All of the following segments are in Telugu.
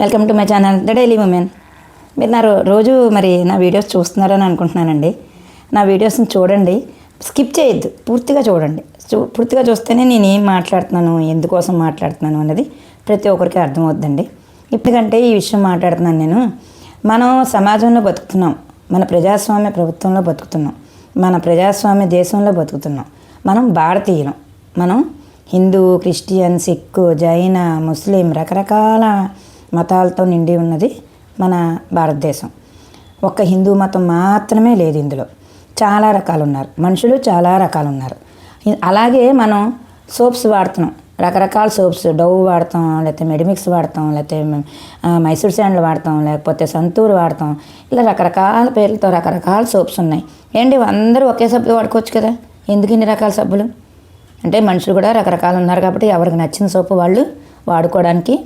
Welcome to my channel the daily women. మీరు నా రో- రోజు మరి నా వీడియోస్ చూస్తున్నారని అనుకుంటున్నానండి. నా వీడియోస్ని చూడండి. స్కిప్ చేయొద్దు. పూర్తిగా చూడండి. చూ- పూర్తిగా చూస్తేనే నేను ఏం మాట్లాడుతున్నాను ఎందుకోసం మాట్లాడుతున్నాను అనేది ప్రతి ఒక్కరికి అర్థమవుద్దండి. ఇప్పటికంటే ఈ విషయం మాట్లాడుతున్నాను నేను. మనం సమాజంలో బతుకుతున్నాం. మన ప్రజాస్వామ్య ప్రభుత్వంలో బతుకుతున్నాం. మన ప్రజాస్వామ్య దేశంలో బతుకుతున్నాం. మనం భారతీయులం. మనం హిందూ క్రిస్టియన్ సిక్కు జైన ముస్లిం రకరకాల మతాలతో నిండి ఉన్నది మన భారతదేశం. ఒక్క హిందూ మతం మాత్రమే లేదు ఇందులో. చాలా రకాలు ఉన్నారు మనుషులు చాలా రకాలు ఉన్నారు అలాగే మనం సోప్స్ వాడుతున్నాం. రకరకాల సోప్స్ డవ్ వాడతాం లేకపోతే మెడిమిక్స్ వాడతాం లేకపోతే మైసూర్ శాండ్లు వాడతాం లేకపోతే సంతూర్ వాడతాం. ఇలా రకరకాల పేర్లతో రకరకాల సోప్స్ ఉన్నాయి. ఏంటి అందరూ ఒకే సబ్బు వాడుకోవచ్చు కదా? ఎందుకు ఇన్ని రకాల సబ్బులు? అంటే మనుషులు కూడా రకరకాలు ఉన్నారు కాబట్టి ఎవరికి నచ్చిన సోపు వాళ్ళు వాడుకోవడానికి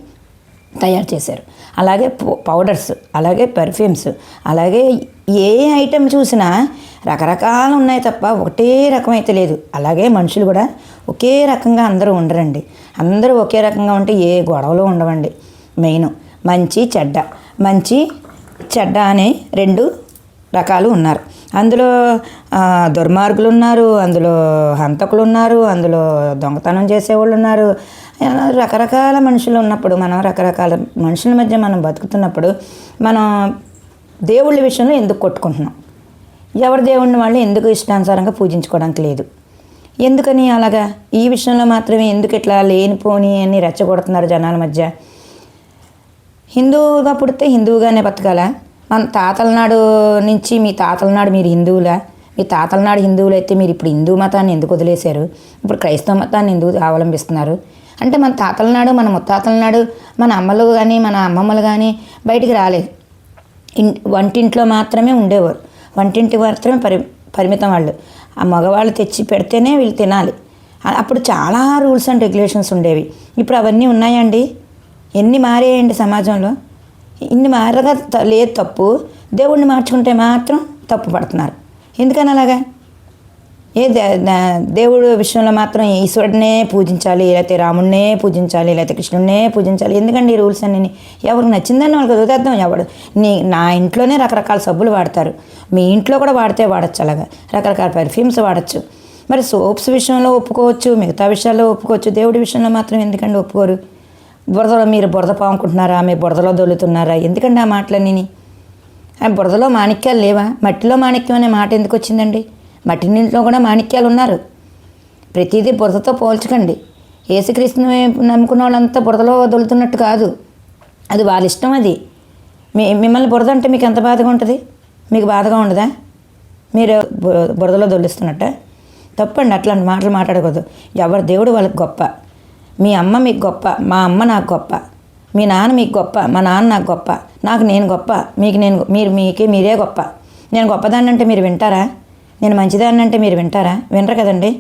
తయారు చేశారు. అలాగే పౌ- పౌడర్స్ అలాగే పెర్ఫ్యూమ్స్ అలాగే ఏ ఐటెం చూసినా రకరకాలు ఉన్నాయి తప్ప ఒకటే రకం అయితే లేదు. అలాగే మనుషులు కూడా ఒకే రకంగా అందరూ ఉండరండి. అందరూ ఒకే రకంగా ఉంటే ఏ గొడవలు ఉండవండి. మెయిన్ మంచి చెడ్డ. మంచి చెడ్డ అనే రెండు రకాలు ఉన్నారు. అందులో దుర్మార్గులు ఉన్నారు అందులో హంతకులు ఉన్నారు అందులో దొంగతనం చేసేవాళ్ళు ఉన్నారు రకరకాల మనుషులు ఉన్నప్పుడు మనం రకరకాల మనుషుల మధ్య మనం బతుకుతున్నప్పుడు మనం దేవుళ్ళ విషయంలో ఎందుకు కొట్టుకుంటున్నాం? ఎవరి దేవుడిని వాళ్ళు ఎందుకు ఇష్టానుసారంగా పూజించుకోవడానికి లేదు? ఎందుకని అలాగా? ఈ విషయంలో మాత్రమే ఎందుకు ఇట్లా లేనిపోని అని రెచ్చగొడుతున్నారు జనాల మధ్య? హిందువుగా పుడితే హిందువుగానే బతకాలా? మన తాతల నాడు నుంచి మీ తాతల నాడు మీరు హిందువులా? మీ తాతల నాడు హిందువులు అయితే మీరు ఇప్పుడు హిందూ మతాన్ని ఎందుకు వదిలేశారు? ఇప్పుడు క్రైస్తవ మతాన్ని ఎందుకు అవలంబిస్తున్నారు? అంటే మన తాతల నాడు మన ముత్తాతల నాడు మన అమ్మలు కానీ మన అమ్మమ్మలు కానీ బయటికి రాలేదు. ఇన్ వంటింట్లో మాత్రమే ఉండేవారు. వంటింటి మాత్రమే పరి పరిమితం వాళ్ళు. ఆ మగవాళ్ళు తెచ్చి పెడితేనే వీళ్ళు తినాలి. అప్పుడు చాలా రూల్స్ అండ్ రెగ్యులేషన్స్ ఉండేవి. ఇప్పుడు అవన్నీ ఉన్నాయండి ఎన్ని మారాయండి సమాజంలో? ఇన్ని మారగా త- లేదు తప్పు. దేవుణ్ణి మార్చుకుంటే మాత్రం తప్పు పడుతున్నారు. ఎందుకని అలాగా? ఏ దే- దేవుడు విషయంలో మాత్రం ఈశ్వరుడినే పూజించాలి లేకపోతే రాముడినే పూజించాలి లేకపోతే కృష్ణుడినే పూజించాలి. ఎందుకండి ఈ రూల్స్ అన్నీ? ఎవరికి నచ్చిందని వాళ్ళకి వదిలేద్దాం. ఎవడు నీ నా ఇంట్లోనే రకరకాల సబ్బులు వాడతారు. మీ ఇంట్లో కూడా వాడితే వాడచ్చు అలాగా. రకరకాల పెర్ఫ్యూమ్స్ వాడచ్చు. మరి సోప్స్ విషయంలో ఒప్పుకోవచ్చు మిగతా విషయాల్లో ఒప్పుకోవచ్చు. దేవుడి విషయంలో మాత్రం ఎందుకండి ఒప్పుకోరు? బురదలో మీరు బురద పాముకుంటున్నారా? మీ బురదలో దొల్లుతున్నారా? ఎందుకండి ఆ మాటలన్నీ? ఆ బురదలో మాణిక్యాలు లేవా? మట్టిలో మాణిక్యం అనే మాట ఎందుకు వచ్చిందండి? మట్టి నీటిలో కూడా మాణిక్యాలు ఉన్నారు. ప్రతిదీ బురదతో పోల్చకండి. ఏసుక్రీస్తుని నమ్ముకున్న వాళ్ళంతా బురదలో దొలుతున్నట్టు కాదు. అది వాళ్ళ ఇష్టం అది. మీ మిమ్మల్ని బురద అంటే మీకు ఎంత బాధగా ఉంటుంది? మీకు బాధగా ఉండదా? మీరు బు- బురదలో దొల్లిస్తున్నట్ట? తప్పండి అట్లాంటి మాటలు మాట్లాడకూడదు. ఎవరి దేవుడు వాళ్ళకి గొప్ప. మీ అమ్మ మీకు గొప్ప మా అమ్మ నాకు గొప్ప మీ నాన్న మీకు గొప్ప మా నాన్న నాకు గొప్ప నాకు నేను గొప్ప మీకు నేను మీరు మీకే మీరే గొప్ప. నేను గొప్పదాన్ని అంటే మీరు వింటారా? నేను మంచిదాన్ని అంటే మీరు వింటారా? వినరు కదండి.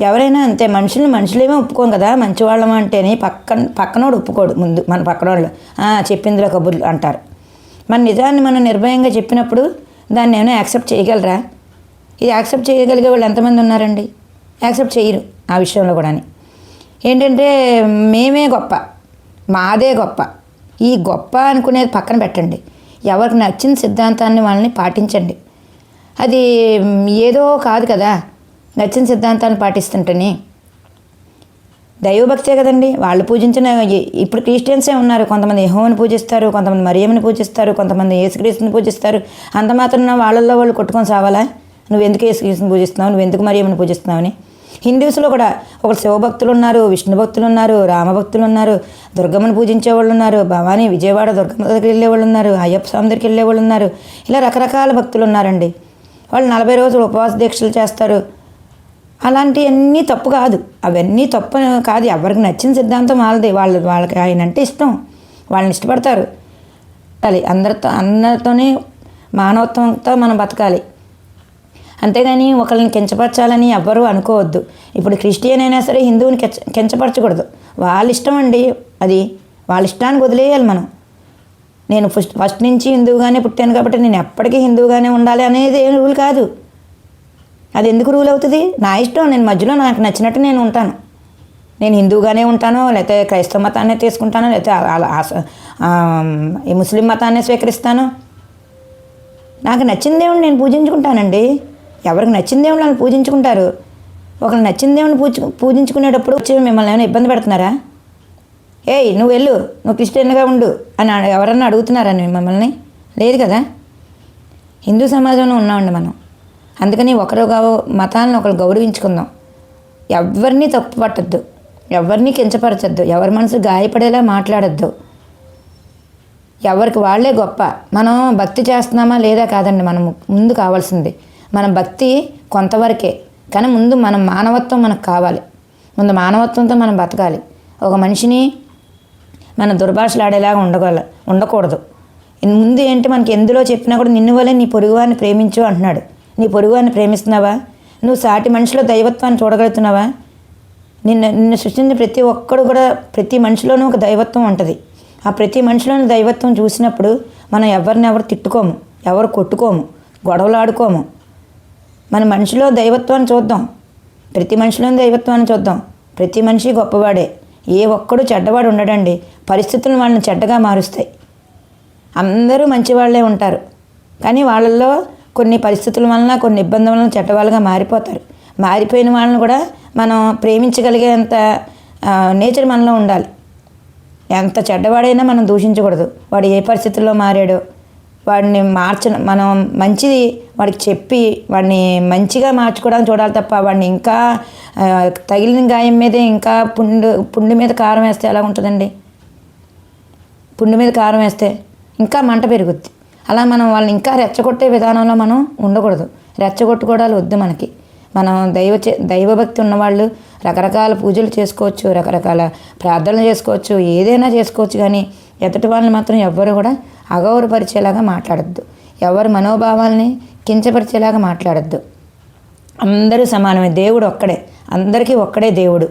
ఎవరైనా అంతే మనుషుల్ని మనుషులేమో ఒప్పుకోం కదా మంచివాళ్ళం అంటేనే పక్కన పక్కనోడు ఒప్పుకోడు ముందు మన పక్కనోళ్ళు. చెప్పిందిలో కబుర్లు అంటారు. మన నిజాన్ని మనం నిర్భయంగా చెప్పినప్పుడు దాన్ని ఏమైనా యాక్సెప్ట్ చేయగలరా? ఇది యాక్సెప్ట్ చేయగలిగే వాళ్ళు ఎంతమంది ఉన్నారండి? యాక్సెప్ట్ చేయరు ఆ విషయంలో కూడా ఏంటంటే మేమే గొప్ప మాదే గొప్ప. ఈ గొప్ప అనుకునేది పక్కన పెట్టండి. ఎవరికి నచ్చిన సిద్ధాంతాన్ని వాళ్ళని పాటించండి. అది ఏదో కాదు కదా నచ్చిన సిద్ధాంతాన్ని పాటిస్తుంటేనే. దైవభక్తే కదండి వాళ్ళు పూజించిన ఇప్పుడు క్రిస్టియన్సే ఉన్నారు. కొంతమంది యెహోవాని పూజిస్తారు కొంతమంది మరియమ్మని పూజిస్తారు కొంతమంది యేసుక్రీస్తుని పూజిస్తారు. అంత మాత్రం వాళ్ళల్లో వాళ్ళు కొట్టుకొని సావాలా? నువ్వు ఎందుకు యేసుక్రీస్తుని పూజిస్తున్నావు? నువ్వు ఎందుకు మరియమ్మని అని హిందూస్లో కూడా ఒక శివభక్తులు ఉన్నారు విష్ణు భక్తులు ఉన్నారు రామభక్తులు ఉన్నారు దుర్గమ్మని పూజించే వాళ్ళు ఉన్నారు భవానీ విజయవాడ దుర్గమ్మ దగ్గరికి వెళ్ళే వాళ్ళు ఉన్నారు అయ్యప్ప స్వామి దగ్గరికి వెళ్ళే వాళ్ళు ఉన్నారు ఇలా రకరకాల భక్తులు ఉన్నారండి వాళ్ళు నలభై రోజులు ఉపవాస దీక్షలు చేస్తారు. అలాంటివన్నీ తప్పు కాదు. అవన్నీ తప్పు కాదు. ఎవరికి నచ్చిన సిద్ధాంతం వాళ్ళది. వాళ్ళ వాళ్ళకి ఆయన అంటే ఇష్టం. వాళ్ళని ఇష్టపడతారు. బతకాలి అందరితో అందరితోనే మానవత్వంతో మనం బతకాలి. అంతేగాని ఒకరిని కించపరచాలని ఎవ్వరూ అనుకోవద్దు. ఇప్పుడు క్రిస్టియన్ అయినా సరే హిందువుని కించ కించపరచకూడదు. వాళ్ళ ఇష్టం అండి అది. వాళ్ళ ఇష్టానికి వదిలేయాలి మనం. నేను ఫస్ట్ ఫస్ట్ నుంచి హిందువుగానే పుట్టాను కాబట్టి నేను ఎప్పటికీ హిందువుగానే ఉండాలి అనేది ఏం రూల్ కాదు. అది ఎందుకు రూల్ అవుతుంది? నా ఇష్టం నేను మధ్యలో నాకు నచ్చినట్టు నేను ఉంటాను. నేను హిందువుగానే ఉంటాను లేకపోతే క్రైస్తవ మతాన్ని తీసుకుంటాను లేకపోతే అలా- ఈ ముస్లిం మతాన్ని స్వీకరిస్తాను? నాకు నచ్చిన దేవుని నేను పూజించుకుంటానండి. ఎవరికి నచ్చిన దేవుళ్ళని పూజించుకుంటారు? ఒకరు నచ్చిన దేవుని పూజ పూజించుకునేటప్పుడు వచ్చి మిమ్మల్ని ఏమైనా ఇబ్బంది పెడుతున్నారా? ఏయ్ నువ్వు వెళ్ళు నువ్వు క్రిస్టియన్గా ఉండు అని ఎవరన్నా అడుగుతున్నారా మిమ్మల్ని? లేదు కదా? హిందూ సమాజంలో ఉన్నామండి మనం. అందుకని ఒకరు మతాలను ఒకరు గౌరవించుకుందాం. ఎవరిని తప్పు పట్టద్దు. ఎవరిని కించపరచద్దు. ఎవరి మనసు గాయపడేలా మాట్లాడద్దు. ఎవరికి వాళ్ళే గొప్ప. మనం భక్తి చేస్తున్నామా లేదా కాదండి మనం ముందు కావాల్సింది. మన భక్తి కొంతవరకే కానీ ముందు మన మానవత్వం మనకు కావాలి. ముందు మానవత్వంతో మనం బతకాలి. ఒక మనిషిని మన దుర్భాషలాడేలాగా ఉండగల ఉండకూడదు. ముందు ఏంటి మనకి ఎందులో చెప్పినా కూడా నిన్ను వల్లే నీ పొరుగువాన్ని ప్రేమించు అంటున్నాడు. నీ పొరుగువాన్ని ప్రేమిస్తున్నావా? నువ్వు సాటి మనిషిలో దైవత్వాన్ని చూడగలుగుతున్నావా? నిన్ను నిన్ను సృష్టించిన ప్రతి ఒక్కడు కూడా ప్రతి మనిషిలోనూ ఒక దైవత్వం ఉంటుంది. ఆ ప్రతి మనిషిలోని దైవత్వం చూసినప్పుడు మనం ఎవరిని ఎవరు తిట్టుకోము ఎవరు కొట్టుకోము గొడవలు ఆడుకోము మన మనిషిలో దైవత్వాన్ని చూద్దాం. ప్రతి మనిషిలోని దైవత్వాన్ని చూద్దాం. ప్రతి మనిషి గొప్పవాడే. ఏ ఒక్కడు చెడ్డవాడు ఉండడండి. పరిస్థితులు వాళ్ళని చెడ్డగా మారుస్తాయి. అందరూ మంచివాళ్ళే ఉంటారు. కానీ వాళ్ళల్లో కొన్ని పరిస్థితుల వలన కొన్ని ఇబ్బందుల వలన చెడ్డవాళ్ళుగా మారిపోతారు. మారిపోయిన వాళ్ళని కూడా మనం ప్రేమించగలిగేంత నేచర్ మనలో ఉండాలి. ఎంత చెడ్డవాడైనా మనం దూషించకూడదు. వాడు ఏ పరిస్థితుల్లో మారాడో వాడిని మార్చ మనం మంచిది వాడికి చెప్పి వాడిని మంచిగా మార్చుకోవడానికి చూడాలి తప్ప వాడిని ఇంకా తగిలిన గాయం మీదే ఇంకా పుండు పుండు మీద కారం వేస్తే ఎలా ఉంటుందండి? పుండు మీద కారం వేస్తే ఇంకా మంట పెరుగుద్ది. అలా మనం వాళ్ళని ఇంకా రెచ్చగొట్టే విధానంలో మనం ఉండకూడదు. రెచ్చగొట్టుకోవడాలు వద్దు మనకి. మనం దైవ చే- దైవభక్తి ఉన్నవాళ్ళు రకరకాల పూజలు చేసుకోవచ్చు రకరకాల ప్రార్థనలు చేసుకోవచ్చు ఏదైనా చేసుకోవచ్చు కానీ ఎదుటి వాళ్ళని మాత్రం ఎవ్వరు కూడా అగౌరవపరిచేలాగా మాట్లాడద్దు. ఎవరి మనోభావాల్ని కించపరిచేలాగా మాట్లాడద్దు. అందరూ సమానమే. దేవుడు ఒక్కడే. అందరికీ ఒక్కడే దేవుడు.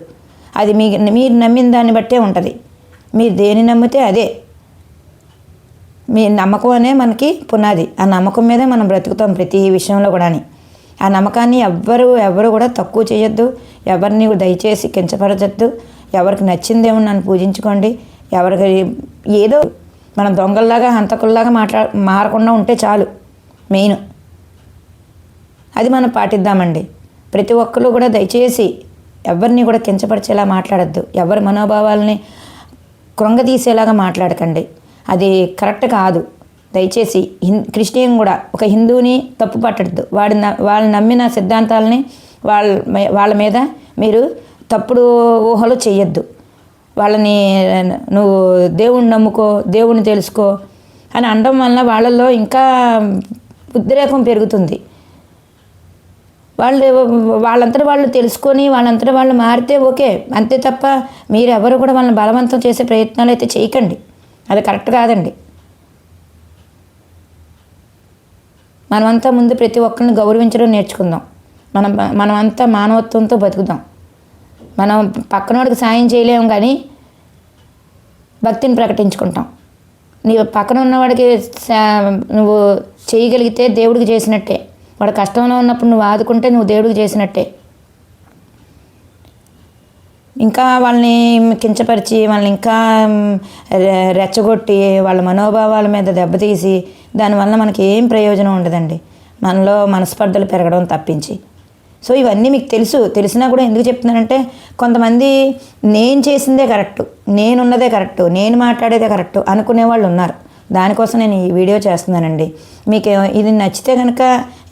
అది మీ మీరు నమ్మిన దాన్ని బట్టే ఉంటుంది. మీరు దేని నమ్మితే అదే. మీ నమ్మకం అనే మనకి పునాది. ఆ నమ్మకం మీదే మనం బ్రతుకుతాం ప్రతి విషయంలో కూడాని. ఆ నమ్మకాన్ని ఎవ్వరు ఎవరు కూడా తక్కువ చేయొద్దు. ఎవరిని దయచేసి కించపరచద్దు. ఎవరికి నచ్చిందేమో నన్ను పూజించుకోండి. ఎవరికి ఏదో మనం దొంగల్లాగా హంతకుల్లాగా మాట్లా మారకుండా ఉంటే చాలు. మెయిన్. అది మనం పాటిద్దామండి. ప్రతి ఒక్కరు కూడా దయచేసి ఎవరిని కూడా కించపరిచేలా మాట్లాడద్దు. ఎవరి మనోభావాలని కృంగతీసేలాగా మాట్లాడకండి. అది కరెక్ట్ కాదు. దయచేసి హిం క్రిస్టియన్ కూడా ఒక హిందువుని తప్పు పట్టద్దు. వాడి వాళ్ళు నమ్మిన సిద్ధాంతాలని వాళ్ళ వాళ్ళ మీద మీరు తప్పుడు ఊహలు చేయొద్దు వాళ్ళని నువ్వు దేవుణ్ణి నమ్ముకో దేవుణ్ణి తెలుసుకో అని అనడం వలన వాళ్ళల్లో ఇంకా ఉద్రేకం పెరుగుతుంది. వాళ్ళు వాళ్ళంతట వాళ్ళు తెలుసుకొని వాళ్ళంతట వాళ్ళు మారితే ఓకే. అంతే తప్ప మీరు ఎవరు కూడా వాళ్ళని బలవంతం చేసే ప్రయత్నాలు అయితే చేయకండి. అది కరెక్ట్ కాదండి. మనమంతా ముందు ప్రతి ఒక్కరిని గౌరవించడం నేర్చుకుందాం. మనం మనమంతా మానవత్వంతో బతుకుదాం. మనం పక్కనోడికి సాయం చేయలేము కానీ భక్తిని ప్రకటించుకుంటాం. నీ పక్కన ఉన్నవాడికి నువ్వు చేయగలిగితే దేవుడికి చేసినట్టే. వాడు కష్టంలో ఉన్నప్పుడు నువ్వు ఆదుకుంటే నువ్వు దేవుడికి చేసినట్టే. ఇంకా వాళ్ళని కించపరిచి వాళ్ళని ఇంకా రె- రెచ్చగొట్టి వాళ్ళ మనోభావాల మీద దెబ్బతీసి దానివల్ల మనకి ఏం ప్రయోజనం ఉండదండి. మనలో మనస్పర్ధలు పెరగడం తప్పించి. సో ఇవన్నీ మీకు తెలుసు. తెలిసినా కూడా ఎందుకు చెప్తున్నానంటే కొంతమంది నేను చేసిందే కరెక్టు నేనున్నదే కరెక్టు నేను మాట్లాడేదే కరెక్టు అనుకునే వాళ్ళు ఉన్నారు. దానికోసం నేను ఈ వీడియో చేస్తున్నానండి. మీకు ఇది నచ్చితే కనుక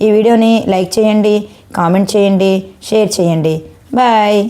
ఈ వీడియోని లైక్ చేయండి కామెంట్ చేయండి షేర్ చేయండి. బాయ్.